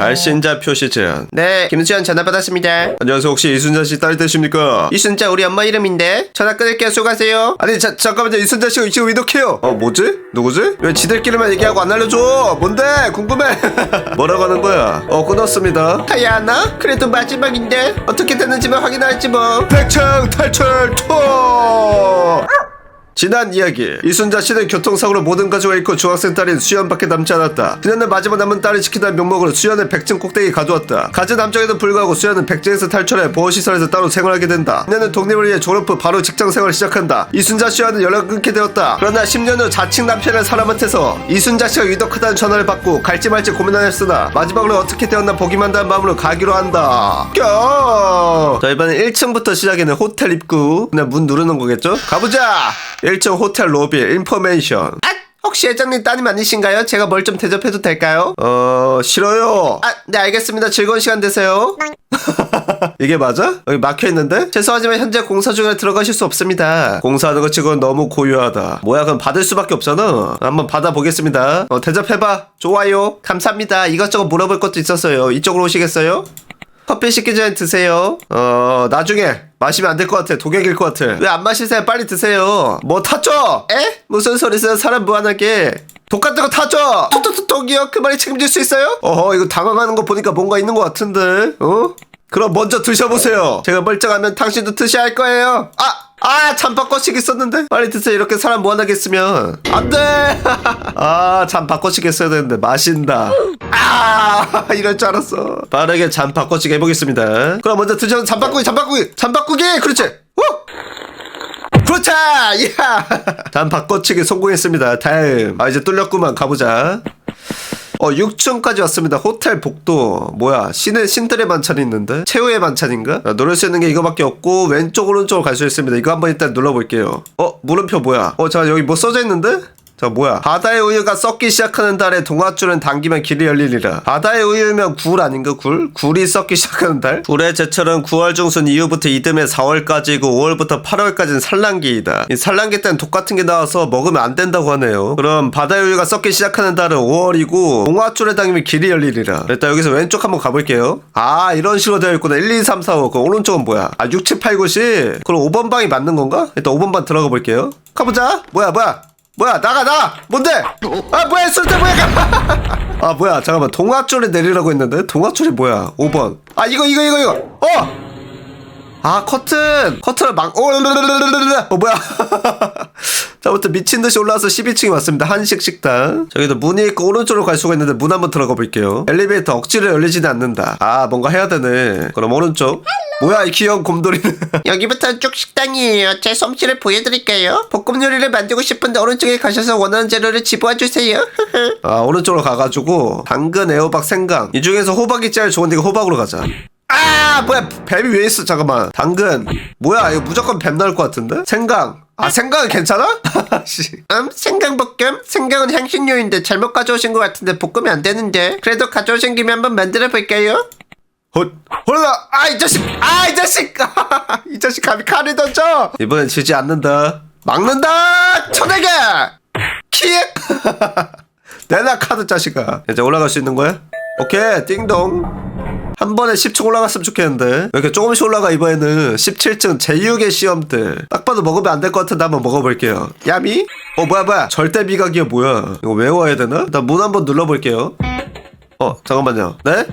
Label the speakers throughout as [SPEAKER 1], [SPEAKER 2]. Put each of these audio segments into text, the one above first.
[SPEAKER 1] 발신자 표시 제한.
[SPEAKER 2] 네, 김수현 전화 받았습니다.
[SPEAKER 1] 안녕하세요. 혹시 이순자 씨 딸 되십니까?
[SPEAKER 2] 이순자 우리 엄마 이름인데 전화 끊을게요. 수고하세요.
[SPEAKER 1] 아니 자, 잠깐만요. 이순자 씨가 지금 왜 이렇게요? 어 뭐지? 누구지? 왜 지들끼리만 얘기하고 안 알려줘? 뭔데? 궁금해. 뭐라고 하는 거야? 어 끊었습니다.
[SPEAKER 2] 가야 하나? 그래도 마지막인데 어떻게 됐는지만 확인할지 뭐.
[SPEAKER 1] 백창 탈출 투어! 지난 이야기. 이순자 씨는 교통사고로 모든 가족을 잃고 중학생 딸인 수연밖에 남지 않았다. 그녀는 마지막 남은 딸을 지키다는 명목으로 수연을 백증 꼭대기에 가두었다. 가진 남정에도 불구하고 수연은 백증에서 탈출해 보호시설에서 따로 생활하게 된다. 그녀는 독립을 위해 졸업 후 바로 직장 생활을 시작한다. 이순자 씨와는 연락을 끊게 되었다. 그러나 10년 후 자칭 남편의 사람한테서 이순자 씨가 위독하다는 전화를 받고 갈지 말지 고민하였으나 마지막으로 어떻게 되었나 보기만 한다는 마음으로 가기로 한다. 껴! 자 이번엔 1층부터 시작이는 호텔 입구. 그냥 문 누르는 거겠죠? 가보자! 1층 호텔 로비 인포메이션
[SPEAKER 2] 아, 혹시 회장님 따님 아니신가요? 제가 뭘 좀 대접해도 될까요?
[SPEAKER 1] 어 싫어요
[SPEAKER 2] 아, 네 알겠습니다. 즐거운 시간 되세요.
[SPEAKER 1] 이게 맞아? 여기 막혀있는데?
[SPEAKER 2] 죄송하지만 현재 공사 중에 들어가실 수 없습니다.
[SPEAKER 1] 공사하는 것 치고는 너무 고요하다 뭐야 그럼 받을 수밖에 없잖아 한번 받아보겠습니다 어 대접해봐
[SPEAKER 2] 좋아요. 감사합니다. 이것저것 물어볼 것도 있었어요. 이쪽으로 오시겠어요? 커피 식기 전에 드세요.
[SPEAKER 1] 어 나중에 마시면 안 될 것 같아 독약일 것 같아
[SPEAKER 2] 왜 안 마시세요? 빨리 드세요.
[SPEAKER 1] 뭐 탔죠?
[SPEAKER 2] 에? 무슨 소리세요? 사람 무한하게.
[SPEAKER 1] 독 같은 거 탔죠?
[SPEAKER 2] 톡톡톡 독이요? 그 말이 책임질 수 있어요?
[SPEAKER 1] 어허 이거 당황하는 거 보니까 뭔가 있는 것 같은데 어? 그럼 먼저 드셔보세요
[SPEAKER 2] 제가 멀쩡하면 당신도 드셔야 할 거예요. 아! 아! 잠바꿔식 있었는데? 빨리 드세요. 이렇게 사람 쓰면.
[SPEAKER 1] 안돼 아 잠 바꿔치겠어야 되는데 마신다 아 이럴 줄 알았어 빠르게 잠 바꿔치기 해보겠습니다 그럼 먼저 드셔 잠 바꾸기 잠 바꾸기 잠 바꾸기 그렇지 후! 그렇지 야! 잠 바꿔치기 성공했습니다 다음 아 이제 뚫렸구만 가보자 어 6층까지 왔습니다. 호텔 복도. 뭐야 신의 신들의 반찬이 있는데? 최후의 반찬인가? 아, 누를 수 있는 게 이거밖에 없고 왼쪽 오른쪽으로 갈 수 있습니다. 이거 한번 일단 눌러볼게요. 어 물음표 뭐야? 어 잠깐 여기 뭐 써져 있는데 자 뭐야? 바다의 우유가 썩기 시작하는 달에 동아줄은 당기면 길이 열리리라. 바다의 우유면 굴 아닌가 굴? 굴이 썩기 시작하는 달? 굴의 제철은 9월 중순 이후부터 이듬해 4월까지고 5월부터 8월까지는 산란기이다. 이 산란기 때는 독 같은 게 나와서 먹으면 안 된다고 하네요. 그럼 바다의 우유가 썩기 시작하는 달은 5월이고 동아줄에 당기면 길이 열리리라. 일단 여기서 왼쪽 한번 가볼게요. 아 이런 식으로 되어 있구나. 1, 2, 3, 4, 5 그럼 오른쪽은 뭐야? 아 6, 7, 8, 9, 10 그럼 5번 방이 맞는 건가? 일단 5번 방 들어가 볼게요. 가보자. 뭐야 뭐야 뭐야 나가 나가 뭔데? 아 뭐야 술때 뭐야. 아 뭐야 잠깐만. 동아줄에 내리라고 했는데? 동아줄이 뭐야? 5번. 아 이거 이거 이거 이거. 어! 아 커튼. 커튼을 막 오, 어 뭐야 자 아무튼 미친 듯이 올라와서 12층에 왔습니다. 한식 식당. 저기도 문이 있고 오른쪽으로 갈 수가 있는데 문 한번 들어가 볼게요. 엘리베이터 억지로 열리지는 않는다. 아 뭔가 해야 되네. 그럼 오른쪽. 뭐야 이 귀여운 곰돌이는?
[SPEAKER 2] 여기부터 쭉 식당이에요. 제 솜씨를 보여드릴게요. 볶음 요리를 만들고 싶은데 오른쪽에 가셔서 원하는 재료를 집어와 주세요.
[SPEAKER 1] 아 오른쪽으로 가가지고 당근 애호박 생강. 이 중에서 호박이 제일 좋은데 이거 호박으로 가자. 아 뭐야 뱀이 왜 있어? 잠깐만. 당근. 뭐야 이거 무조건 뱀 나올 것 같은데? 생강 아 생강은 괜찮아? 씨.
[SPEAKER 2] 음, 생강 볶음? 생강은 향신료인데 잘못 가져오신 것 같은데 볶음이 안 되는데. 그래도 가져오신 김에 한번 만들어 볼까요?
[SPEAKER 1] 헛 홀라 아 이 자식 아 이 자식 이 자식 감히 칼을 던져 이번엔 지지 않는다 막는다 쳐내게 킥 내놔 카드 자식아 이제 올라갈 수 있는 거야? 오케이 띵동 한 번에 10층 올라갔으면 좋겠는데 왜 이렇게 조금씩 올라가 이번에는 17층 제6의 시험들 딱 봐도 먹으면 안 될 것 같은데 한번 먹어볼게요 야미? 어 뭐야 뭐야 절대 미각이야 뭐야 이거 외워야 되나? 일단 문 한번 눌러볼게요 어 잠깐만요 네?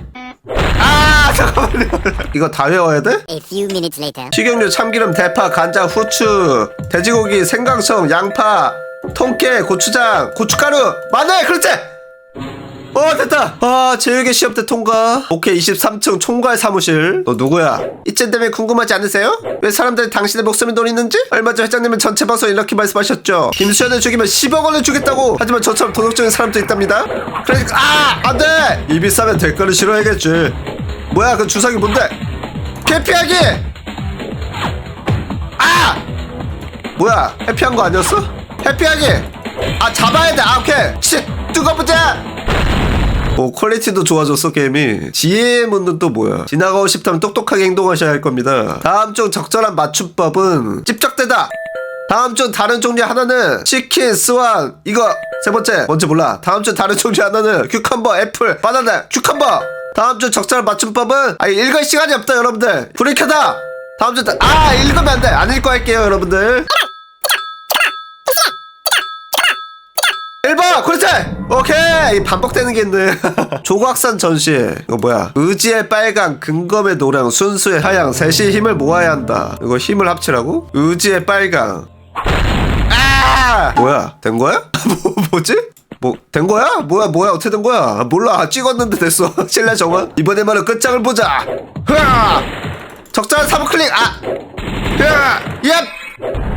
[SPEAKER 1] 아 잠깐만요 이거 다 외워야 돼?
[SPEAKER 3] A few minutes later.
[SPEAKER 1] 식용유, 참기름, 대파, 간장, 후추, 돼지고기, 생강청, 양파, 통깨, 고추장, 고춧가루, 마늘, 그렇지! 어 됐다! 아 제육의 시험 때 통과. 오케이 23층 총괄 사무실. 너 누구야?
[SPEAKER 2] 이쯤 되면 궁금하지 않으세요? 왜 사람들이 당신의 목숨을 노리는지?
[SPEAKER 1] 얼마 전 회장님은 전체 방송에 이렇게 말씀하셨죠. 김수현을 죽이면 10억 원을 주겠다고. 하지만 저처럼 도덕적인 사람도 있답니다. 그러니까 아 안돼! 입이 싸면 대가를 싫어야겠지. 뭐야 그 주사기 뭔데? 개피하기! 아! 뭐야 해피한 거 아니었어? 해피하기! 아 잡아야 돼아 오케이. 치 오 퀄리티도 좋아졌어 게임이. 지혜의 문은 또 뭐야? 지나가고 싶다면 똑똑하게 행동하셔야 할 겁니다. 다음 중 적절한 맞춤법은 찝적대다. 다음 중 다른 종류 하나는 치킨, 스완 이거 세 번째. 뭔지 몰라. 다음 중 다른 종류 하나는 큐컴버, 애플, 바나나, 큐컴버! 다음 주 적절 맞춤법은 아 읽을 시간이 없다 여러분들. 불이 켜다! 다음 주아 읽으면 안 돼. 안 읽고 할게요 여러분들 1번 그렇지! 오케이! 반복되는 게 있네. 조각산 전시. 이거 뭐야? 의지의 빨강 근검의 노랑 순수의 하양 셋이 힘을 모아야 한다. 이거 힘을 합치라고? 의지의 빨강. 아! 뭐야? 된 거야? 뭐 뭐지? 뭐 된 거야? 뭐야 뭐야? 어떻게 된 거야? 몰라. 찍었는데 됐어. 실내 정화 이번에만은 끝장을 보자. 흐아! 적절한 사부 클릭! 아! 흐아!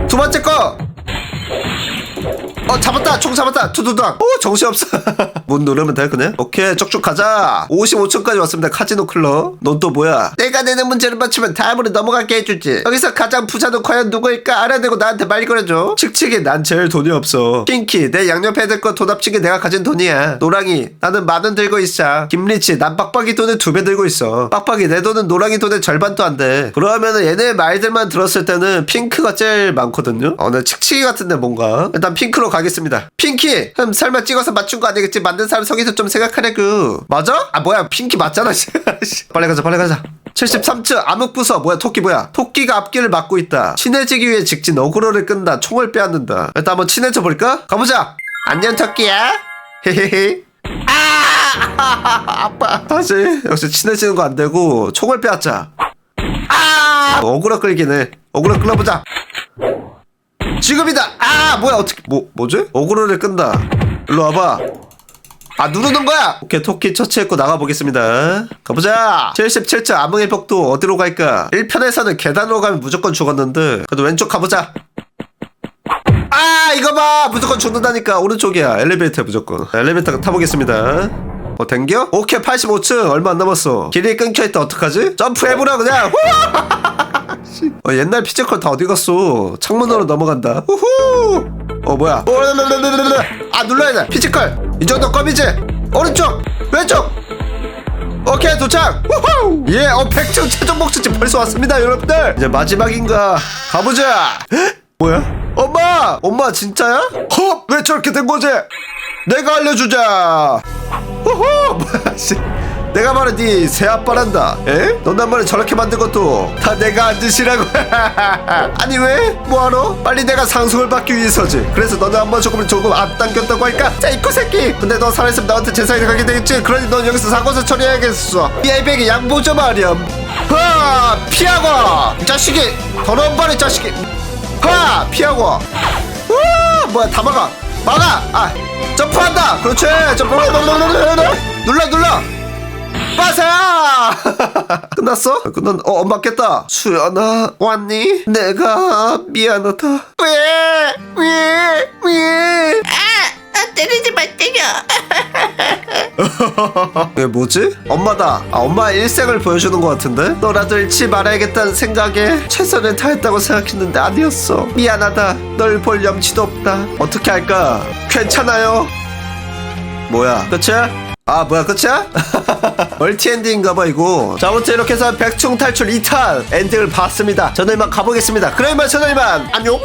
[SPEAKER 1] 옙두 번째 거 어 잡았다. 총 잡았다. 투두당 오 정신없어. 문 누르면 돼 그냥? 오케이 쭉쭉 가자. 55층까지 왔습니다 카지노 클럽. 넌 또 뭐야?
[SPEAKER 2] 내가 내는 문제를 맞추면 다음으로 넘어가게 해주지. 여기서 가장 부자는 과연 누구일까? 알아내고 나한테 말 걸어줘.
[SPEAKER 1] 칙칙이 난 제일 돈이 없어.
[SPEAKER 2] 핑키, 내 양옆에 들거 돈 합친 게 내가 가진 돈이야.
[SPEAKER 1] 노랑이 나는 만 원 들고 있어. 김리치 난 빡빡이 돈의 두배 들고 있어. 빡빡이 내 돈은 노랑이 돈의 절반도 안돼. 그러면은 얘네 말들만 들었을 때는 핑크가 제일 많거든요? 어나 칙칙이 같은데 뭔가? 일단 핑크로 가 겠습니다. 핑키
[SPEAKER 2] 흠, 설마 찍어서 맞춘 거 아니겠지? 만든 사람 속에서 좀 생각하라고.
[SPEAKER 1] 맞아? 아 뭐야 핑키 맞잖아 씨. 빨리 가자 빨리 가자. 73층 암흑부서. 뭐야 토끼 뭐야? 토끼가 앞길을 막고 있다. 친해지기 위해 직진 어그로를 끈다. 총을 빼앗는다. 일단 한번 친해져 볼까? 가보자.
[SPEAKER 2] 안녕, 토끼야.
[SPEAKER 1] 헤헤헤. 아! 아빠. 다시. 역시 친해지는 거 안 되고 총을 빼앗자. 아! 어그로 끌기네. 어그로 끌어보자 지금이다. 아 뭐야 어떻게 뭐 뭐지? 어그로를 끈다. 일로 와봐. 아 누르는 거야? 오케이 토끼 처치했고 나가보겠습니다. 가보자. 77층 암흑의 벽도 어디로 갈까? 1편에서는 계단으로 가면 무조건 죽었는데. 그래도 왼쪽 가보자. 아 이거 봐. 무조건 죽는다니까. 오른쪽이야. 엘리베이터 무조건. 엘리베이터 타보겠습니다 어 댕겨? 오케이 85층. 얼마 안 남았어. 길이 끊겨있다 어떡하지? 점프해보라 그냥. 씨. 어, 옛날 피지컬 다 어디 갔어? 창문으로 넘어간다. 후후! 어 뭐야? 어, 랄랄랄랄랄. 아 눌러야 돼. 피지컬. 이 정도 껌이지 오른쪽 왼쪽. 오케이 도착. 우후! 예어 100층 최종 목적지 벌써 왔습니다 여러분들. 이제 마지막인가? 가보자. 헉? 뭐야? 엄마! 엄마 진짜야? 헉 왜 저렇게 된 거지? 내가 알려주자 내가 바로 네 새아빠란다. 에? 너네 엄마를 저렇게 만든 것도 다 내가 한 짓이라고. 아니 왜? 뭐하러? 빨리 내가 상속을 받기 위해서지. 그래서 너네 엄마 조금 조금 앞당겼다고 할까? 자 이코 새끼! 근데 너 살아있으면 나한테 재산이 가게 되겠지? 그러니 넌 여기서 사고서 처리해야겠어. 이 아이백에 양보 좀 하렴. 하 피하고! 이 자식이! 더러운 발이 자식이! 하 피하고! 와 뭐야 다 막아. 막아! 아 점프한다! 그렇지! 점프 눌러 눌러 빠사 끝났어? 끝났 어 엄마 깼다 수연아 왔니? 내가 미안하다
[SPEAKER 2] 왜? 왜? 왜? 아, 아 때리지 마, 때려.
[SPEAKER 1] 이게 뭐지? 엄마다 아 엄마의 일생을 보여주는 것 같은데 너라도 잃지 말아야겠다는 생각에 최선을 다했다고 생각했는데 아니었어 미안하다 널 볼 염치도 없다 어떻게 할까 괜찮아요 뭐야 끝이야? 아 뭐야 끝이야? 멀티 엔딩인가봐 이거. 자 아무튼 이렇게 해서 백충 탈출 2탄 엔딩을 봤습니다. 저는 이만 가보겠습니다. 그럼 이만 저는 이만. 안녕